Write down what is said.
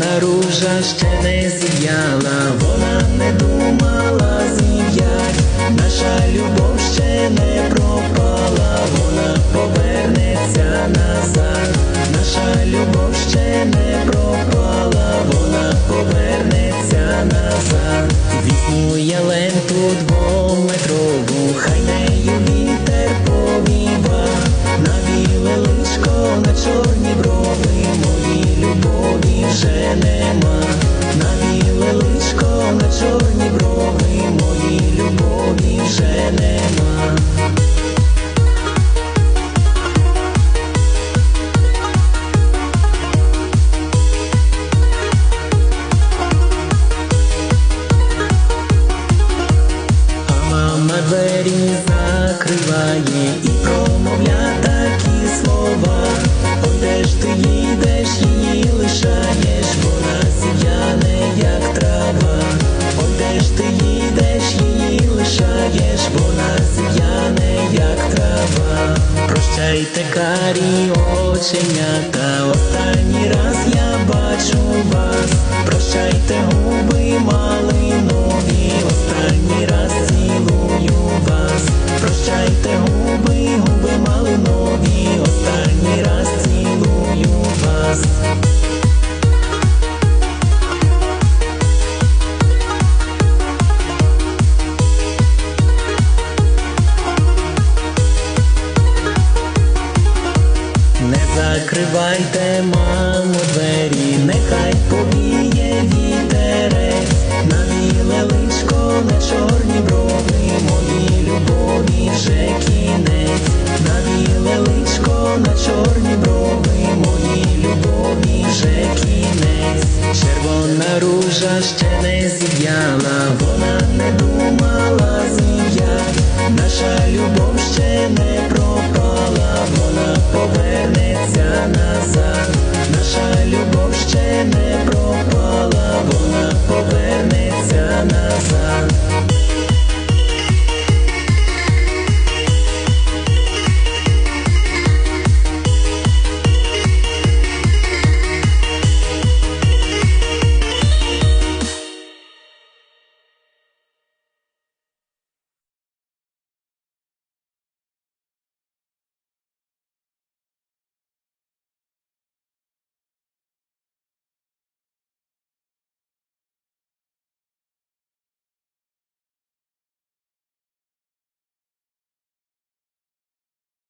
Червона ружа ще не зіяла, вона не думала зів'ять, наша любов ще не пропала, вона повернеться назад, наша любов ще не пропала, вона повернеться назад, вісну ялен тут. Закриває і промовля такі слова. Ой, де ж ти їдеш, її лишаєш, вона сіяне, як трава. Ой, де ж ти їдеш, її лишаєш, вона сіяне, як трава. Прощайте, карі оченята, останній раз я бачу вас. Прощайте, губи малинові, останній раз закривайте, мамо, двері, нехай повіє вітерець, на біле личко, на чорні брови, мої любові вже кінець, на біле личко, на чорні брови, мої любові вже кінець, червона ружа ще не зів'яла.